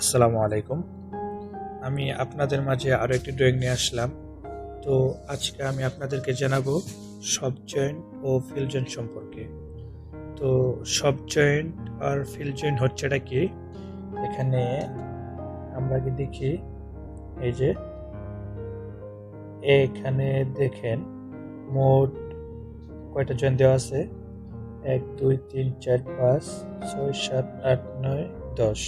আসসালামু আলাইকুম। আমি আপনাদের মাঝে আরও একটি ড্রয়িং নিয়ে আসলাম। তো আজকে আমি আপনাদেরকে জানাব সব জয়েন্ট ও ফিল জয়েন্ট সম্পর্কে। তো সব জয়েন্ট আর ফিল জয়েন্ট হচ্ছেটা কি? এখানে আমরা কি দেখি? এই যে এখানে দেখেন মোট কয়টা জয়েন্ট দেওয়া আছে? এক, দুই, তিন, চার, পাঁচ, ছয়, সাত, আট, নয়, দশ।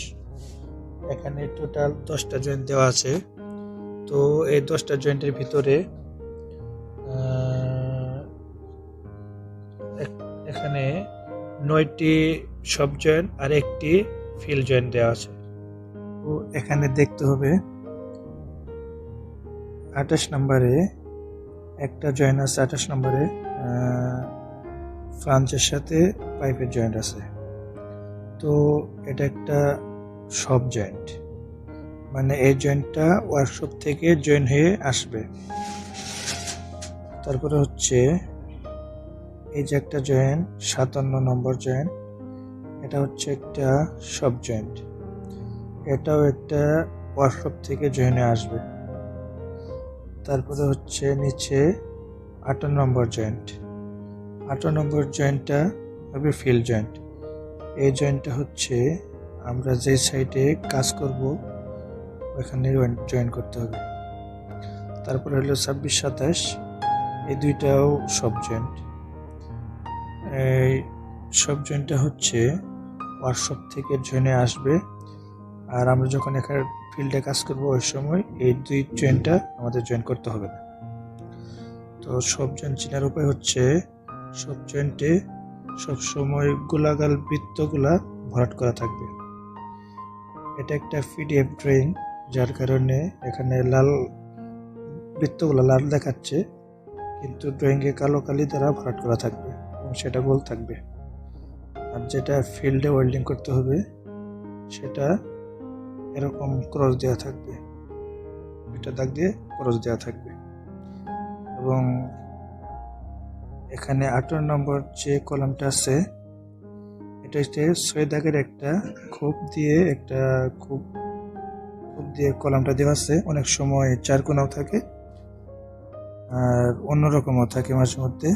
এখানে টোটাল দশটা জয়েন্ট দেওয়া আছে। তো এই দশটা জয়েন্টের ভিতরে এখানে নয়টি সব জয়েন্ট আর একটি ফিল জয়েন্ট দেওয়া আছে। তো এখানে দেখতে হবে, আঠাশ নম্বরে একটা জয়েন্ট আছে, আঠাশ নম্বরে ফ্রান্সের সাথে পাইপের জয়েন্ট আছে। তো এটা একটা সব জয়েন্ট মানে এই জয়েন্টটা ওয়ার্কশপ থেকে জয়েন হয়ে আসবে। তারপরে হচ্ছে এই যে একটা জয়েন্ট সাতান্ন নম্বর জয়েন্ট এটা হচ্ছে একটা সব জয়েন্ট এটাও একটা ওয়ার্কশপ থেকে জয়েনে আসবে। তারপরে হচ্ছে নিচে আঠারো নম্বর জয়েন্ট আঠারো নম্বর জয়েন্টটা হবে ফিল জয়েন্ট এই জয়েন্টটা হচ্ছে আমরা যে সাইডে কাজ করব ওখানে জয়েন করতে হবে। তারপরে হলো ছাব্বিশ সাতাশ, এই দুইটাও সব জয়েন্ট এই সব জয়েন্টটা হচ্ছে ওয়ার্কশপ থেকে জয়েনে আসবে। আর আমরা যখন এখানে ফিল্ডে কাজ করব, ওই সময় এই দুই জয়েন্টটা আমাদের জয়েন করতে হবে না। তো সব জয়েন্ট চেনার উপায় হচ্ছে, সব জয়েন্টে সবসময় গোলাগাল বৃত্তগুলা ভরাট করা থাকবে। এটা একটা পিডিএফ ড্রয়িং যার কারণে এখানে লাল বৃত্তগুলো লাল দেখাচ্ছে, কিন্তু ড্রয়িংয়ে কালো কালি দ্বারা ভরাট করা থাকবে এবং সেটা গোল থাকবে। আর যেটা ফিল্ডে ওয়েল্ডিং করতে হবে, সেটা এরকম ক্রস দেওয়া থাকবে। এটা দাগ দিয়ে ক্রস দেওয়া থাকবে। এবং এখানে আঠারো নম্বর যে কলামটা আছে এটা হচ্ছে ছয় দাগের একটা খোপ দিয়ে একটা খুব খুব দিয়ে কলামটা দেওয়া আছে। অনেক সময় চার কোনাও থাকে আর অন্যরকমও থাকে মাঝে মধ্যে।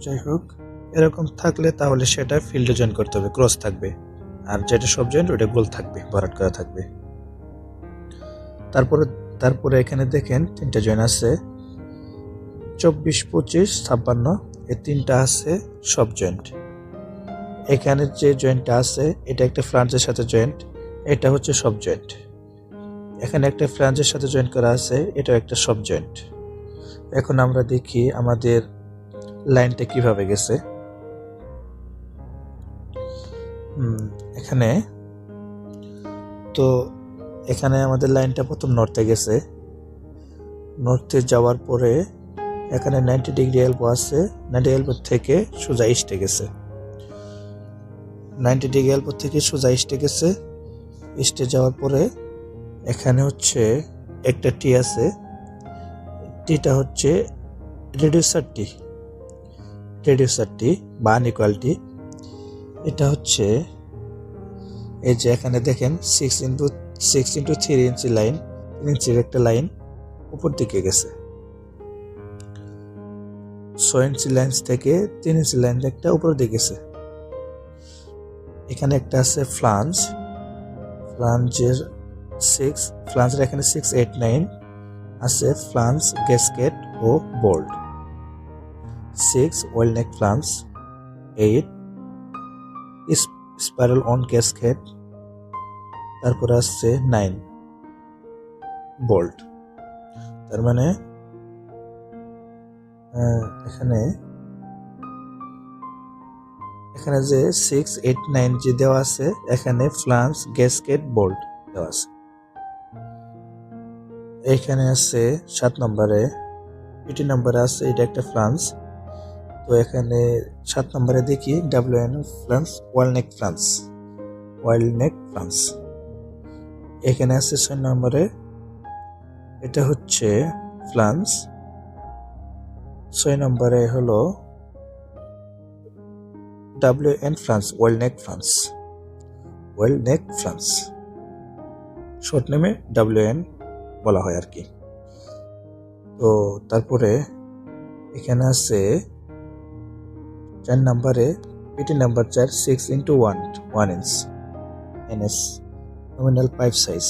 যাই হোক, এরকম থাকলে তাহলে সেটা ফিল্ডে জয়েন করতে হবে ক্রস থাকবে। আর যেটা সব জয়েন্ট ওটা গোল থাকবে, ভরাট করা থাকবে। তারপরে তারপরে এখানে দেখেন তিনটা জয়েন আছে। চব্বিশ, পঁচিশ, ছাপ্পান্ন, এই তিনটা আছে সব জয়েন্ট এখানে যে জয়েন্টটা আছে, এটা একটা ফ্লাঞ্জের সাথে জয়েন্ট এটা হচ্ছে সব জয়েন্ট এখানে একটা ফ্লাঞ্জের সাথে জয়েন্ট করা আছে এটা একটা সব জয়েন্ট এখন আমরা দেখি আমাদের লাইনটা কীভাবে গেছে। এখানে। তো, এখানে আমাদের লাইনটা প্রথম নর্থে গেছে। নর্থে যাওয়ার পরে, এখানে নাইনটি ডিগ্রি এলবো আছে নাইনটি এলবো থেকে সোজা ইস্টে গেছে। নাইনটি ডিগ্রি এলবো থেকে সোজা ইস্টে গেছে। ইস্টে যাওয়ার পরে এখানে হচ্ছে একটা টি আছে। টিটা হচ্ছে রেডিউসার টি রেডিউসার টি বা আনইকুয়ালিটি এটা হচ্ছে এই যে এখানে দেখেন six into six into three inch line ইঞ্চির একটা লাইন উপর দিকে গেছে। ছয় ইঞ্চি লাইন থেকে তিন ইঞ্চি লাইন একটা উপর দিকে গেছে। এখানে একটা আছে ফ্লাঞ্জ, ফ্লাঞ্জের সিক্স ফ্লাঞ্জের এখানে সিক্স এইট নাইন আছে, flange gasket O bolt six weld neck flange eight spiral on gasket তারপর আসছে নাইন বোল্ট তার মানে এখানে এখানে যে সিক্স এইট নাইন যে দেওয়া আছে, এখানে ফ্লান্স গ্যাসকেট বোল্ট দেওয়া আছে। এখানে আছে সাত নম্বরে পিটি নম্বরে আছে, এটা একটা ফ্লান্স তো এখানে সাত নম্বরে দেখি ডাব্লিউ এন ফ্লান্স ওয়ালনেক ফ্লান্স ওয়াইল্ডনেক ফ্লান্স এখানে আছে ছয় নম্বরে, এটা হচ্ছে ফ্লান্স ছয় নম্বরে হলো W flange weld neck flange weld neck flange short নেমে ডাব্লিউএন বলা হয় আর কি। তো তারপরে এখানে আছে চার নাম্বারে পিটি নাম্বার চার six into one one inch NS nominal pipe size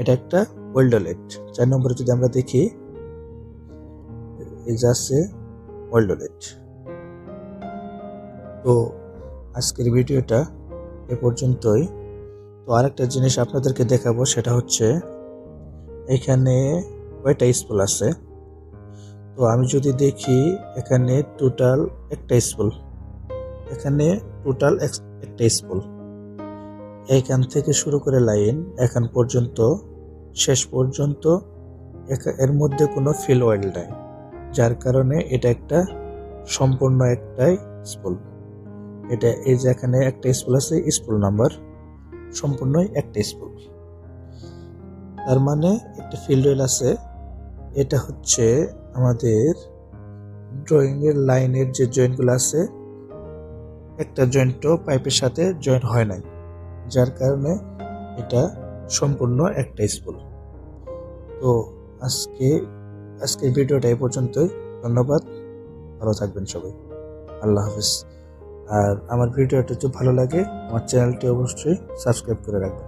এটা একটা ওয়েল্ডোলেট চার নম্বরে যদি আমরা দেখি, এই আছে ওয়েল্ডোলেট তো আজকের ভিডিওটা এ পর্যন্তই। তো আরেকটা জিনিস আপনাদেরকে দেখাবো, সেটা হচ্ছে এখানে কয়টা স্পুল আছে? তো আমি যদি দেখি, এখানে টোটাল একটা স্পুল এখানে টোটাল একটা স্পুল এইখান থেকে শুরু করে লাইন, এখান পর্যন্ত, শেষ পর্যন্ত এর মধ্যে কোনো ফিল ওয়েল নাই। যার কারণে এটা একটা সম্পূর্ণ একটাই স্পুল এটা এই যে এখানে একটা স্পুল আছে স্পুল নাম্বার সম্পূর্ণই একটা স্পুল তার মানে একটা ফিল্ড ওয়েল আছে, এটা হচ্ছে আমাদের ড্রয়িং এর লাইনের যে জয়েন্টগুলো আছে, একটা জয়েন্টও পাইপের সাথে জয়েন্ট হয় নাই, যার কারণে এটা সম্পূর্ণ একটা স্কুল। তো আজকে, আজকের ভিডিওটা এই পর্যন্তই, ধন্যবাদ, ভালো থাকবেন সবাই, আল্লাহ হাফিজ। আর আমার ভিডিওটা যদি ভালো লাগে আমার চ্যানেলটি অবশ্যই সাবস্ক্রাইব করে রাখবেন।